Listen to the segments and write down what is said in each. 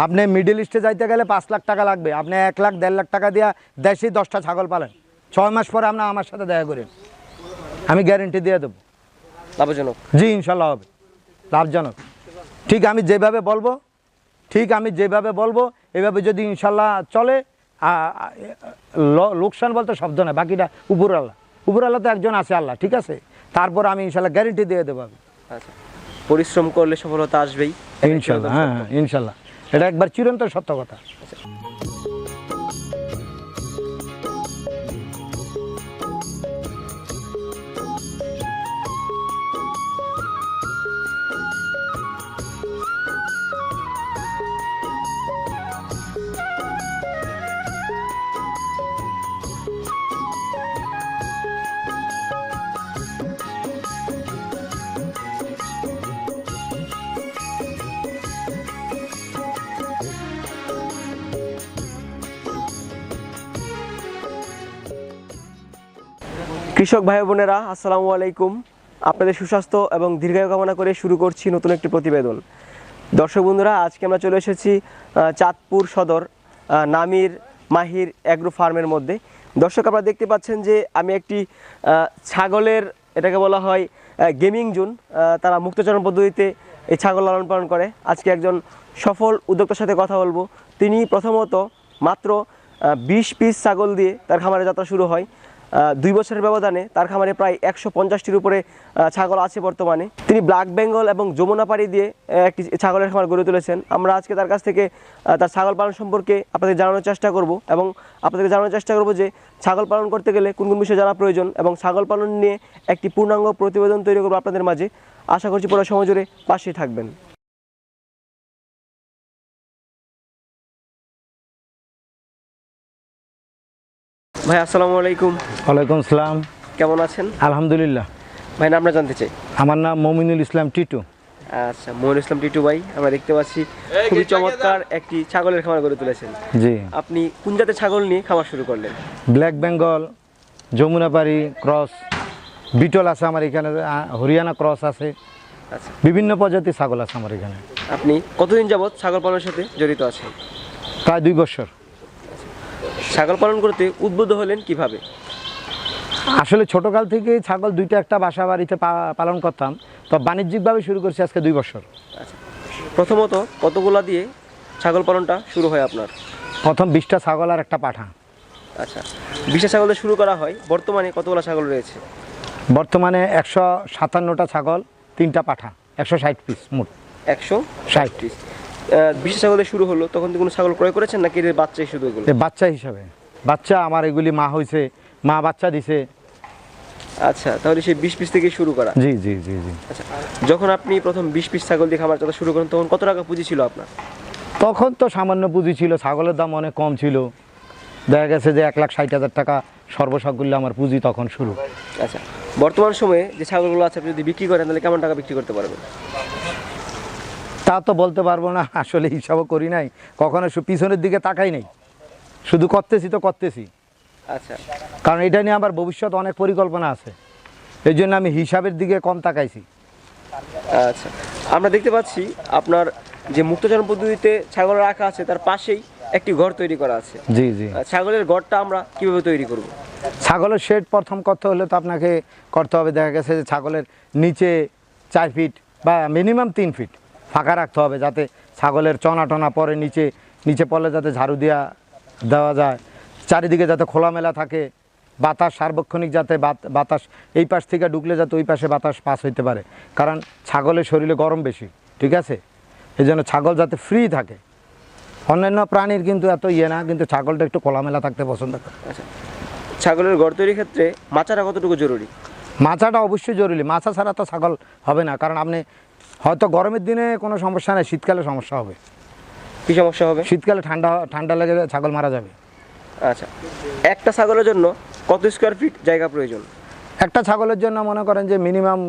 আপনি মিডল ইস্টে যাইতে গেলে পাঁচ লাখ টাকা লাগবে। আপনি এক লাখ দেড় লাখ টাকা দিয়া দেশে দশটা ছাগল পালেন। ছয় মাস পরে আপনার আমার সাথে দেখা করেন। আমি গ্যারেন্টি দিয়ে দেবো। লাভজনক। জি ইনশাল্লাহ হবে। লাভজনক। ঠিক আমি যেভাবে বলব ঠিক আমি যেভাবে বলব এভাবে যদি ইনশাল্লাহ চলে লোকসান বলতে শব্দ না বাকিটা উপরওয়ালা উপরওয়ালা তো একজন আছে আল্লাহ ঠিক আছে? তারপর আমি ইনশাল্লাহ গ্যারেন্টি দিয়ে দেবো আমি। আচ্ছা। পরিশ্রম করলে সফলতা আসবেই। ইনশাল্লাহ হ্যাঁ হ্যাঁ ইনশাল্লাহ। এটা একবার চিরন্তন সত্য কথা। কৃষক ভাই বোনেরা, আসসালামু আলাইকুম। আপনাদের সুস্বাস্থ্য এবং দীর্ঘায়ু কামনা করে শুরু করছি নতুন একটি প্রতিবেদন। দর্শক বন্ধুরা, আজকে আমরা চলে এসেছি চাঁদপুর সদর নামির মাহির অ্যাগ্রো ফার্মের মধ্যে। দর্শক, আপনারা দেখতে পাচ্ছেন যে আমি একটি ছাগলের, এটাকে বলা হয় গেমিং জোন তারা মুক্তচরণ পদ্ধতিতে এই ছাগল লালন পালন করে। আজকে একজন সফল উদ্যোক্তার সাথে কথা বলব। তিনি প্রথমত মাত্র বিশ পিস ছাগল দিয়ে তার খামারে যাত্রা শুরু হয়। দুই বছরের ব্যবধানে তার খামারে প্রায় একশো পঞ্চাশটির উপরে ছাগল আছে বর্তমানে। তিনি ব্ল্যাক বেঙ্গল এবং যমুনা পাড়ি দিয়ে একটি ছাগলের খামার গড়ে তুলেছেন। আমরা আজকে তার কাছ থেকে তার ছাগল পালন সম্পর্কে আপনাদের জানানোর চেষ্টা করব এবং আপনাদেরকে জানানোর চেষ্টা করব যে ছাগল পালন করতে গেলে কোন কোন বিষয় জানা প্রয়োজন এবং ছাগল পালন নিয়ে একটি পূর্ণাঙ্গ প্রতিবেদন তৈরি করব আপনাদের মাঝে। আশা করছি পুরো সময় জুড়ে পাশেই থাকবেন। ভাই আসসালামু আলাইকুম। ওয়ালাইকুম আসসালাম। কেমন আছেন? আলহামদুলিল্লাহ। ভাই না আমরা জানতে চাই। আমার নাম মমিনুল ইসলাম টিটু। আচ্ছা মোহন ইসলাম টিটু ভাই আমরা দেখতে পাচ্ছি খুবই চমৎকার একটি ছাগলের খামার গড়ে তুলেছেন। জি। আপনি কোন জাতের ছাগল নিয়ে খামার শুরু করলেন? ব্ল্যাক বেঙ্গল যমুনাপাড়ি ক্রস বিটল আছে আমার এখানে হরিয়ানা ক্রস আছে। আচ্ছা। বিভিন্ন প্রজাতির ছাগল আছে আমার এখানে। আপনি কতদিন যাবৎ ছাগল পালনের সাথে জড়িত আছেন? প্রায় দুই বছর। ছাগল পালন করতে উদ্বুদ্ধ হলেন কীভাবে? আসলে ছোটকাল থেকেই ছাগল দুইটা একটা বাসা বাড়িতে পালন করতাম। তো বাণিজ্যিকভাবে শুরু করছি আজকে দুই বছর। আচ্ছা। প্রথমত কতগুলা দিয়ে ছাগল পালনটা শুরু হয় আপনার? প্রথম বিশটা ছাগল আর একটা পাঠা। আচ্ছা। বিশা ছাগল শুরু করা হয় বর্তমানে কতগুলা ছাগল রয়েছে? বর্তমানে একশো সাতান্নটা ছাগল তিনটা পাঠা একশো ষাট পিস মোট। একশো ষাট পিস বিশা ছাগল দিয়ে শুরু হলো তখন তো কোনো ছাগল ক্রয় করেছেন নাকি এর বাচ্চাই শুধু এগুলো বাচ্চা হিসাবে। বাচ্চা আমার এগুলি মা হয়েছে মা বাচ্চা দিছে। আচ্ছা তাহলে সেই বিশ পিস থেকে শুরু করা। জি জি জি জি। আচ্ছা যখন আপনি প্রথম বিশ পিস ছাগল দিয়ে খামার চালা শুরু করেন তখন কত টাকা পুঁজি ছিল আপনার? তখন তো সামান্য পুঁজি ছিল ছাগলের দাম অনেক কম ছিল। দেখা গেছে যে এক লাখ ষাট হাজার টাকা সর্বসাকুল্য আমার পুঁজি তখন শুরু। আচ্ছা বর্তমান সময়ে যে ছাগলগুলো আছে আপনি যদি বিক্রি করেন তাহলে কেমন টাকা বিক্রি করতে পারবেন? তা তো বলতে পারব না আসলে হিসাবও করি নাই। কখনো পিছনের দিকে তাকাই নাই। শুধু করতেছি তো করতেছি। আচ্ছা। কারণ এটা নিয়ে আমার ভবিষ্যৎ অনেক পরিকল্পনা আছে। এই জন্য আমি হিসাবের দিকে কম তাকাইছি। আচ্ছা। আমরা দেখতে পাচ্ছি আপনার যে মুক্তচারণ পদ্ধতিতে ছাগল রাখা আছে তার পাশেই একটি ঘর তৈরি করা আছে। জি জি। ছাগলের ঘরটা আমরা কীভাবে তৈরি করব? ছাগলের শেড প্রথম করতে হলে তো আপনাকে করতে হবে। দেখা গেছে যে ছাগলের নিচে চার ফিট বা মিনিমাম তিন ফিট। ফাঁকা রাখতে হবে যাতে ছাগলের চনা টনা পরে নিচে নিচে পড়লে যাতে ঝাড়ু দেওয়া দেওয়া যায়। চারিদিকে যাতে খোলামেলা থাকে বাতাস সার্বক্ষণিক যাতে বাত- বাতাস এই পাশ থেকে ঢুকলে যাতে ওই পাশে বাতাস পাস হইতে পারে। কারণ ছাগলের শরীরে গরম বেশি ঠিক আছে? এই জন্য ছাগল যাতে ফ্রি থাকে। অন্যান্য প্রাণীর কিন্তু এত ইয়ে না কিন্তু ছাগলটা একটু খোলামেলা থাকতে পছন্দ করে। ছাগলের ঘর তৈরির ক্ষেত্রে মাচাটা কতটুকু জরুরি? মাছাটা অবশ্যই জরুরি। মাছা ছাড়া তো ছাগল হবে না কারণ আপনি হয়তো গরমের দিনে কোনো সমস্যা নেই শীতকালে সমস্যা হবে। কি সমস্যা হবে? শীতকালে ঠান্ডা ঠান্ডা লেগে ছাগল মারা যাবে। আচ্ছা। একটা ছাগলের জন্য কত স্কোয়ার ফিট জায়গা প্রয়োজন? একটা ছাগলের জন্য মনে করেন যে মিনিমাম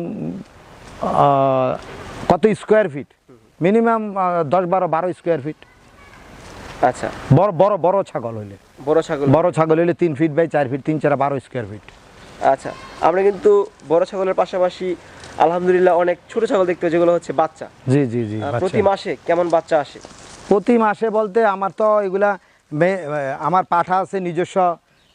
কত স্কোয়ার ফিট মিনিমাম দশ বারো বারো স্কোয়ার ফিট আচ্ছা। বড় বড় বড় ছাগল হইলে। বড় ছাগল। বড় ছাগল হইলে তিন ফিট বাই চার ফিট তিন চার বারো স্কোয়ার ফিট আচ্ছা। আমরা কিন্তু বড় ছাগলের পাশাপাশি আলহামদুলিল্লাহ অনেক ছোট ছাগল দেখতে যেগুলো হচ্ছে বাচ্চা। জি জি জি প্রতি মাসে কেমন বাচ্চা আসে? প্রতি মাসে বলতে আমার তো এগুলা আমার পাঠা আছে নিজস্ব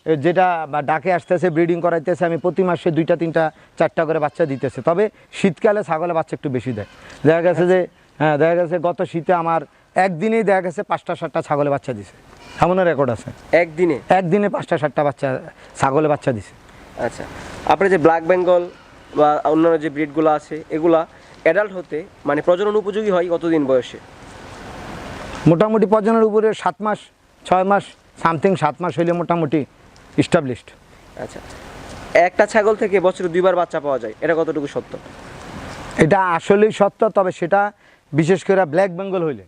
যেটা বা ডাকে আসতেছে ব্রিডিং করাইতেছে আমি প্রতি মাসে দুইটা তিনটা চারটা করে বাচ্চা দিতেছে। তবে শীতকালে ছাগলে বাচ্চা একটু বেশি দেয়। দেখা গেছে যে হ্যাঁ দেখা গেছে গত শীতে আমার একদিনেই দেখা গেছে পাঁচটা সাতটা ছাগলে বাচ্চা দিছে। এমনও রেকর্ড আছে। একদিনে? একদিনে পাঁচটা সাতটা বাচ্চা ছাগলে বাচ্চা দিছে। আচ্ছা। আপনার যে ব্ল্যাক বেঙ্গল বা অন্যান্য যে ব্রিডগুলো আছে এগুলা অ্যাডাল্ট হতে মানে প্রজনন উপযোগী হয় কতদিন বয়সে? মোটামুটি প্রজনের উপরে সাত মাস ছয় মাস সামথিং সাত মাস হইলে মোটামুটি ইস্টাবলিশড আচ্ছা। একটা ছাগল থেকে বছরে দুইবার বাচ্চা পাওয়া যায় এটা কতটুকু সত্য? এটা আসলেই সত্য তবে সেটা বিশেষ করে ব্ল্যাক বেঙ্গল হইলে।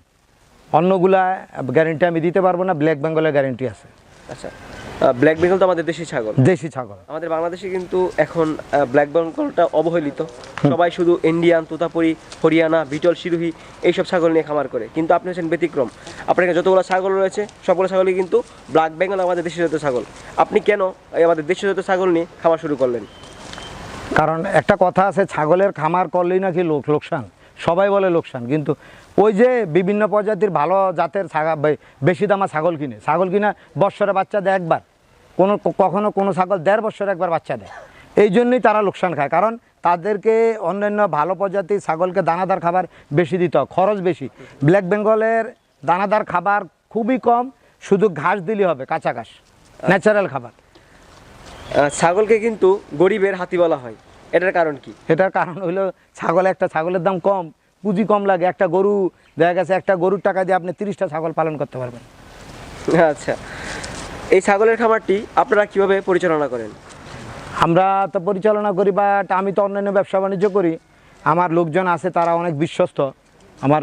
অন্যগুলা গ্যারেন্টি আমি দিতে পারব না ব্ল্যাক বেঙ্গলের গ্যারেন্টি আছে। আচ্ছা ব্ল্যাক বেঙ্গল তো আমাদের দেশি ছাগল। দেশি ছাগল। আমাদের বাংলাদেশে কিন্তু এখন ব্ল্যাক বেঙ্গলটা অবহেলিত। সবাই শুধু ইন্ডিয়ান তোতাপুরি হরিয়ানা বিটল সিরুহি এইসব ছাগল নিয়ে খামার করে। কিন্তু আপনি হচ্ছেন ব্যতিক্রম। আপনার যতগুলো ছাগল রয়েছে সবগুলো ছাগলই কিন্তু ব্ল্যাক বেঙ্গল আমাদের দেশি জাতীয় ছাগল। আপনি কেন এই আমাদের দেশি জাতীয় ছাগল নিয়ে খামার শুরু করলেন? কারণ একটা কথা আছে ছাগলের খামার করলেই নাকি লোক লোকসান। সবাই বলে লোকসান। কিন্তু ওই যে বিভিন্ন প্রজাতির ভালো জাতের ছাগা বেশি দামা ছাগল কিনে। ছাগল কিনা বৎসরে বাচ্চা দেয় একবার। কোনো কখনো কোনো ছাগল দেড় বছরে একবার বাচ্চা দেয়। এই জন্যই তারা লোকসান খায়। কারণ তাদেরকে অন্যান্য ভালো প্রজাতির ছাগলকে দানাদার খাবার বেশি দিতে হয়, খরচ বেশি। ব্ল্যাক বেঙ্গলের দানাদার খাবার খুবই কম, শুধু ঘাস দিলেই হবে, কাঁচা ঘাস, ন্যাচারাল খাবার। ছাগলকে কিন্তু গরিবের হাতি বলা হয়। এটার কারণ কি? এটার কারণ হলো ছাগল একটা ছাগলের দাম কম পুঁজি কম লাগে। একটা গরু দেখা গেছে একটা গরুর টাকা দিয়ে আপনি তিরিশটা ছাগল পালন করতে পারবেন। আচ্ছা। এই ছাগলের খামারটি আপনারা কীভাবে পরিচালনা করেন? আমরা তো পরিচালনা করি বাট আমি তো অন্যান্য ব্যবসা বাণিজ্য করি। আমার লোকজন আছে তারা অনেক বিশ্বস্ত। আমার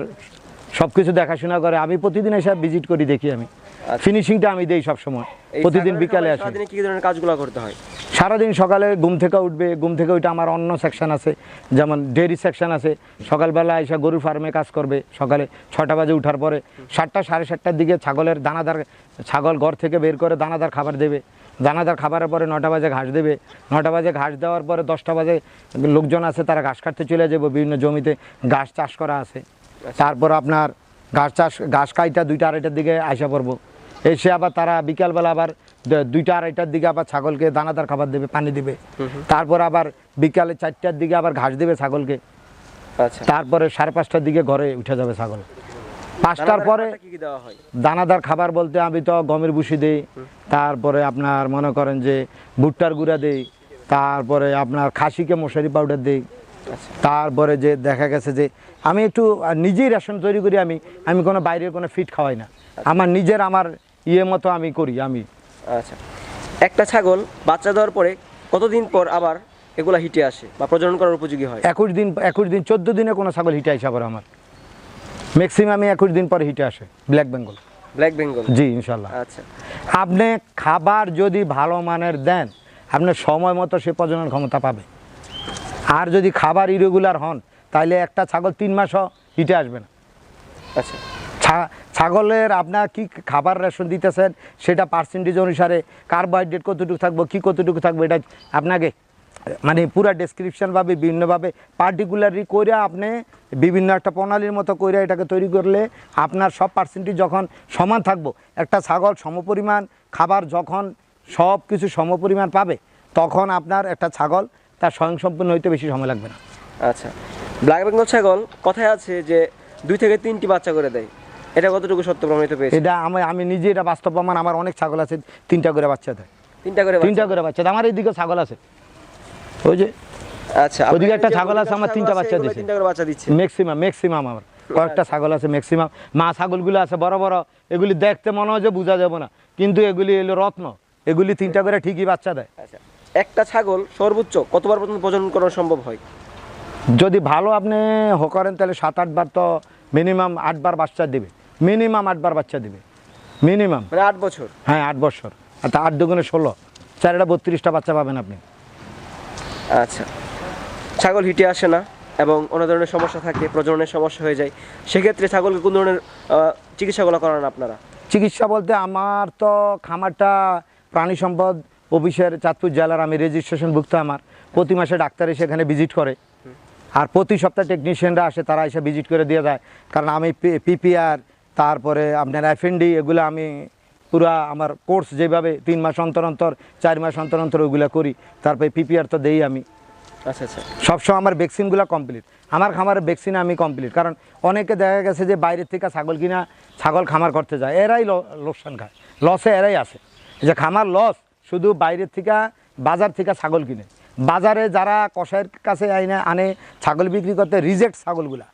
সব কিছু দেখাশোনা করে। আমি প্রতিদিন এসে ভিজিট করি দেখি আমি। আচ্ছা। ফিনিশিংটা আমি দেই সবসময়। প্রতিদিন বিকালে আসি। কি ধরনের কাজগুলো করতে হয়? সারাদিন সকালে ঘুম থেকে উঠবে, ঘুম থেকে উঠে আমার অন্য সেকশন আছে, যেমন ডেয়ারি সেকশন আছে। সকালবেলা এসে গরু ফার্মে কাজ করবে, সকালে ছটা বাজে উঠার পরে সাতটা, সাড়ে সাতটার দিকে ছাগলের দানাদার, ছাগল ঘর থেকে বের করে দানাদার খাবার দেবে। দানাদার খাবারের পরে নটা বাজে ঘাস দেবে। নটা বাজে ঘাস দেওয়ার পরে দশটা বাজে লোকজন আছে, তারা ঘাস কাটতে চলে যাব। বিভিন্ন জমিতে ঘাস চাষ করা আছে। তারপর আপনার ঘাস চাষ, ঘাস কাইটা দুইটা আড়াইটার দিকে আসা পড়ব। এসে আবার তারা বিকালবেলা আবার দুইটা আড়াইটার দিকে আবার ছাগলকে দানাদার খাবার দেবে পানি দেবে। তারপর আবার বিকালে চারটার দিকে আবার ঘাস দেবে ছাগলকে। আচ্ছা। তারপরে সাড়ে পাঁচটার দিকে ঘরে উঠে যাবে ছাগল। পাঁচটার পরে দানাদার খাবার বলতে আমি তো গমের ভুসি দিই তারপরে আপনার মনে করেন যে ভুট্টার গুঁড়া দিই তারপরে আপনার খাসিকে মশারি পাউডার দিই। আচ্ছা। তারপরে যে দেখা গেছে যে আমি একটু নিজেই রেশন তৈরি করি আমি আমি কোনো বাইরের কোনো ফিট খাওয়াই না। আমার নিজের আমার ইয়ে মতো আমি করি আমি। আচ্ছা। একটা ছাগল বাচ্চা দেওয়ার পরে কতদিন পর আবার এগুলা হিটে আসে বা প্রজনন করার উপযোগী হয়? একুশ দিন একুশ দিন চোদ্দ দিনে কোনো ছাগল হিটে আসে আবার আমার। ম্যাক্সিমামে একুশ দিন পরে হিটে আসে ব্ল্যাক বেঙ্গল ব্ল্যাক বেঙ্গল জি ইনশাল্লাহ আচ্ছা। আপনি খাবার যদি ভালো মানের দেন আপনি সময় মতো সে প্রজনন ক্ষমতা পাবে। আর যদি খাবার ইরেগুলার হন তাহলে একটা ছাগল তিন মাসও হিটে আসবে না। আচ্ছা। ছাগলের আপনার কি খাবার রেশন দিতেছেন, সেটা পার্সেন্টেজ অনুসারে কার্বোহাইড্রেট কতটুকু থাকব, কি কতটুকু থাকবে, এটা আপনাকে মানে পুরা ডেসক্রিপশনভাবে বিভিন্নভাবে পার্টিকুলারলি করে আপনি বিভিন্ন একটা প্রণালীর মতো করে এটাকে তৈরি করলে আপনার সব পার্সেন্টেজ যখন সমান থাকব, একটা ছাগল সমপরিমাণ খাবার যখন সব কিছু সমপরিমাণ পাবে, তখন আপনার একটা ছাগল তার স্বয়ংসম্পূর্ণ হইতে বেশি সময় লাগবে না। আচ্ছা ব্ল্যাক বেঙ্গল ছাগল কথায় আছে যে দুই থেকে তিনটি বাচ্চা করে দেয়। এটা কতটুকু সত্য প্রমাণিত পেয়েছে? এটা আমি আমি নিজে এটা বাস্তব প্রমাণ আমার অনেক ছাগল আছে তিনটা করে বাচ্চা দেয় তিনটা করে তিনটা করে বাচ্চা দেয়। আমার এইদিকে ছাগল আছে। ওই যে আচ্ছা ওদিকে একটা ছাগল আছে, আমার তিনটা বাচ্চা দিছে। তিনটা করে বাচ্চা দিচ্ছে। ম্যাক্সিমাম ম্যাক্সিমাম আমার। কয়েকটা ছাগল আছে ম্যাক্সিমাম মা ছাগলগুলো আছে বড় বড়। এগুলি দেখতে মনে হয় যে বোঝা যাবে না। কিন্তু এগুলি এলো রত্ন। এগুলি তিনটা করে ঠিকই বাচ্চা দেয়। আচ্ছা একটা ছাগল সর্বোচ্চ কতবার পর্যন্ত প্রজনন করা সম্ভব হয়? যদি ভালো আপনি হো করেন তাহলে সাত আটবার তো মিনিমাম আটবার বাচ্চা দিবে। মিনিমাম আটবার বাচ্চা দিবে। মিনিমাম মানে আট বছর? হ্যাঁ আট বছর। আর তা আট দুগুণে ষোলো। চারটা বত্রিশটা বাচ্চা পাবেন আপনি। আচ্ছা। ছাগল হিটে আসে না এবং অন্য ধরনের সমস্যা থাকে প্রজননের সমস্যা হয়ে যায়। সেক্ষেত্রে ছাগলকে কোন ধরনের চিকিৎসাগুলো করান আপনারা? চিকিৎসা বলতে আমার তো খামারটা প্রাণী সম্পদ অফিসের চাঁদপুর জেলার আমি রেজিস্ট্রেশন রেজিস্ট্রেশনভুক্ত আমার। প্রতি মাসে ডাক্তার এসে এখানে ভিজিট করে। আর প্রতি সপ্তাহে টেকনিশিয়ানরা আসে তারা এসে ভিজিট করে দিয়ে যায়। কারণ আমি পিপিআর তারপরে আপনার এফএনডি এগুলো আমি পুরা আমার কোর্স যেভাবে তিন মাস অন্তর অন্তর চার মাস অন্তর অন্তর ওগুলো করি তারপরে পিপিআর তো দেই আমি। আচ্ছা আচ্ছা। সবসময় আমার ভ্যাকসিনগুলো কমপ্লিট আমার খামারের ভ্যাকসিন আমি কমপ্লিট কারণ অনেকে দেখা গেছে যে বাইরের থেকে ছাগল কিনা ছাগল খামার করতে যায় এরাই লোকসান খায়। লসে এরাই আছে। যে খামার লস শুধু বাইরের থেকে বাজার থেকে ছাগল কিনে। বাজারে যারা কষাইয়ের কাছে আইনে আনে ছাগল বিক্রি করতে রিজেক্ট ছাগলগুলা।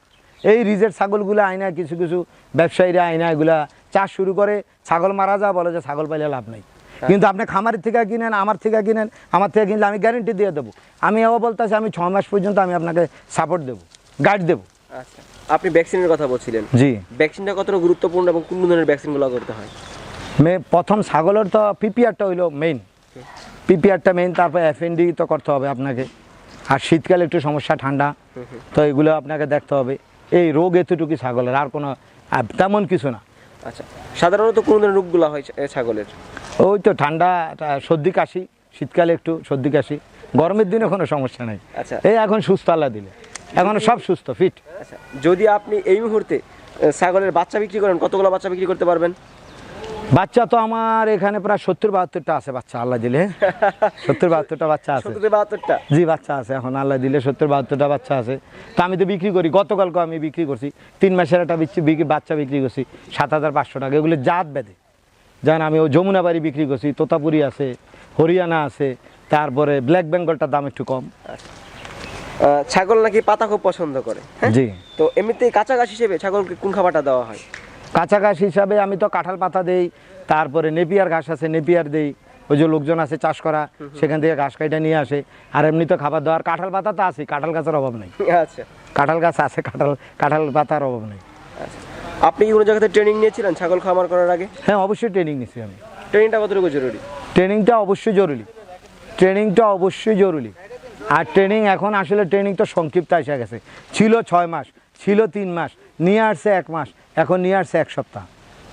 এই রিজেক্ট ছাগলগুলো আইনা কিছু কিছু ব্যবসায়ীরা আইনা এগুলা চাষ শুরু করে ছাগল মারা যা বলে যে ছাগল পাইলে লাভ নাই। কিন্তু আপনি খামারের থেকে কিনেন আমার থেকে কিনেন আমার থেকে কিনলে আমি গ্যারেন্টি দিয়ে দেবো। আমি এও বলতেছি আমি ছ মাস পর্যন্ত আমি আপনাকে সাপোর্ট দেবো গাইড দেবো। আচ্ছা। আপনি ভ্যাকসিনের কথা বলছিলেন। জি। ভ্যাকসিনটা কতটা গুরুত্বপূর্ণ এবং কোন কোন ধরনের ভ্যাকসিনগুলো করতে হয়? মে প্রথম ছাগলের তো পিপিআরটা হইল মেইন পিপিআরটা মেইন তারপর এফএনডি তো করতে হবে আপনাকে। আর শীতকালে একটু সমস্যা ঠান্ডা। তো এগুলো আপনাকে দেখতে হবে। এই রোগ এতটুকু ছাগলের আর কোনো তেমন কিছু না। আচ্ছা সাধারণত কোন ধরনের রোগগুলো হয় ছাগলের? ওই তো ঠান্ডা সর্দি কাশি শীতকালে একটু সর্দি কাশি। গরমের দিনে কোনো সমস্যা নেই। আচ্ছা। এই এখন সুস্থ আল্লাহ দিলে। এখন সব সুস্থ ফিট। আচ্ছা যদি আপনি এই মুহূর্তে ছাগলের বাচ্চা বিক্রি করেন কতগুলো বাচ্চা বিক্রি করতে পারবেন? বাচ্চা তো আমার এখানে প্রায় সত্তর বাহাত্তরটা আছে বাচ্চা আল্লাহ দিলে। সত্তর বাহাত্তরটা বাচ্চা আছে। বাহাত্তরটা? জি বাচ্চা আছে এখন আল্লাহ দিলে সত্তর বাহাত্তরটা বাচ্চা আছে। তো আমি তো বিক্রি করি গতকালকে আমি বিক্রি করছি। তিন মাসের একটা বাচ্চা বিক্রি করছি সাত হাজার পাঁচশো টাকা। এগুলো জাত বেঁধে যেমন আমি ও যমুনা বাড়ি বিক্রি করছি তোতাপুরি আছে হরিয়ানা আছে তারপরে ব্ল্যাক বেঙ্গলটার দাম একটু কম। ছাগল নাকি পাতা খুব পছন্দ করে হ্যাঁ? জি। তো এমনিতে কাঁচা ঘাস হিসেবে ছাগলকে কোন খাবারটা দেওয়া হয়? কাঁচা ঘাস হিসাবে আমি তো কাঁঠাল পাতা দেই তারপরে নেপিয়ার ঘাস আছে নেপিয়ার দেই। ওই যে লোকজন আছে চাষ করা সেখান থেকে ঘাস কাইটা নিয়ে আসে। আর এমনি তো খাবার দেওয়ার কাঁঠাল পাতা তো আছে কাঁঠাল গাছের অভাব নেই। আচ্ছা। কাঁঠাল গাছ আছে কাঁঠাল কাঁঠাল পাতার অভাব নেই। আচ্ছা। আপনি কি কোনো জায়গাতে ট্রেনিং নিয়েছিলেন ছাগল খামার করার আগে? হ্যাঁ অবশ্যই ট্রেনিং নিয়েছি আমি। ট্রেনিংটা কতটুকু জরুরি? ট্রেনিংটা অবশ্যই জরুরি। ট্রেনিংটা অবশ্যই জরুরি। আর ট্রেনিং এখন আসলে ট্রেনিং তো সংক্ষিপ্ত এসে গেছে। ছিল ছয় মাস ছিল তিন মাস নিয়ে আসছে এক মাস। এখন নিয়ে আসছে এক সপ্তাহ।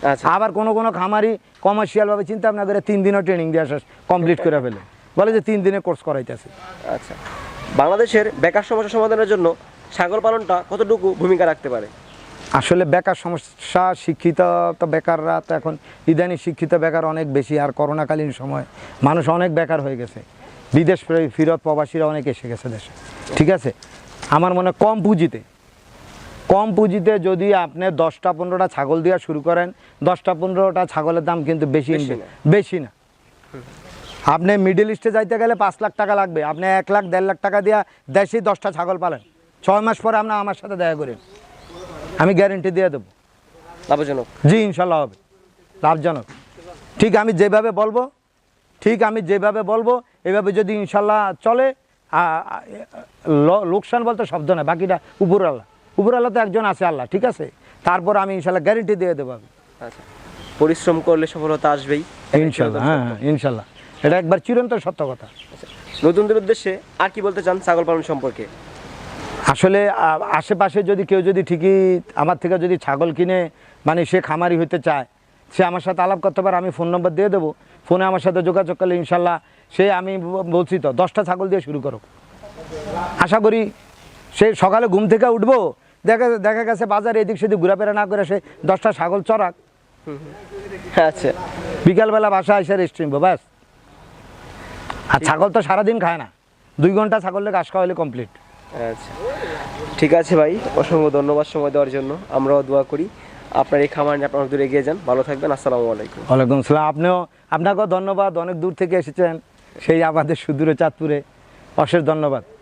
আচ্ছা। আবার কোনো কোনো খামারি কমার্শিয়ালভাবে চিন্তা ভাবনা করে তিন দিনও ট্রেনিং দিয়ে আসা কমপ্লিট করে ফেলে। বলে যে তিন দিনে কোর্স করাইতেছে। আচ্ছা। বাংলাদেশের বেকার সমস্যা সমাধানের জন্য ছাগল পালনটা কতটুকু ভূমিকা রাখতে পারে? আসলে বেকার সমস্যা শিক্ষিত তো বেকাররা তো এখন ইদানিং শিক্ষিত বেকার অনেক বেশি আর করোনাকালীন সময় মানুষ অনেক বেকার হয়ে গেছে। বিদেশ ফের- ফিরত প্রবাসীরা অনেক এসে গেছে দেশে। ঠিক আছে? আমার মনে হয় কম পুঁজিতে কম পুঁজিতে যদি আপনি দশটা পনেরোটা ছাগল দেওয়া শুরু করেন দশটা পনেরোটা ছাগলের দাম কিন্তু বেশি বেশি না। বেশি না। আপনি মিডল ইস্টে যাইতে গেলে পাঁচ লাখ টাকা লাগবে। আপনি এক লাখ দেড় লাখ টাকা দিয়া দেশে দশটা ছাগল পালেন। ছয় মাস পরে আপনার আমার সাথে দেখা করেন। আমি গ্যারেন্টি দিয়ে দেবো। লাভজনক। জি ইনশাল্লাহ হবে। লাভজনক। ঠিক আমি যেভাবে বলব ঠিক আমি যেভাবে বলব এভাবে যদি ইনশাল্লাহ চলে লোকসান বলতে শব্দ না বাকিটা উপরওয়ালা তো একজন আছে আল্লাহ ঠিক আছে? তারপর আমি ইনশাল্লাহ গ্যারেন্টি দিয়ে দেবো আমি। আচ্ছা। পরিশ্রম করলে সফলতা আসবেই। ইনশাল্লাহ হ্যাঁ ইনশাল্লাহ এটা একবার চিরন্তন সত্য কথা। আচ্ছা, নতুনদের উদ্দেশ্যে আর কি বলতে চান ছাগল পালন সম্পর্কে? আসলে আশেপাশে যদি কেউ যদি ঠিকই আমার থেকে যদি ছাগল কিনে মানে সে খামারি হতে চায় সে আমার সাথে আলাপ করতে পারে আমি ফোন নম্বর দিয়ে দেবো। ফোনে আমার সাথে যোগাযোগ করলে ইনশাল্লাহ সে আমি বলছি তো দশটা ছাগল দিয়ে শুরু করো আশা করি সে সকালে ঘুম থেকে উঠবো দেখা দেখা গেছে বাজারে এদিক সেদিক ঘোরাফেরা না করে সে দশটা ছাগল চড়াক আচ্ছা। বিকালবেলা বাসা এসে রেস্ট নিবো ব্যাস। আর ছাগল তো সারাদিন খায় না। দুই ঘণ্টা ছাগলে ঘাস খাওয়ালে কমপ্লিট আচ্ছা। ঠিক আছে ভাই অসংখ্য ধন্যবাদ সময় দেওয়ার জন্য। আমরাও দোয়া করি। আপনার এই খামার নিয়ে আপনার দূরে এগিয়ে যান। ভালো থাকবেন আসসালামু আলাইকুম। ওয়ালাইকুম আসসালাম। আপনিও আপনাকেও ধন্যবাদ অনেক দূর থেকে এসেছেন। সেই আমাদের সুদূরে চাঁদপুরে। অশেষ ধন্যবাদ।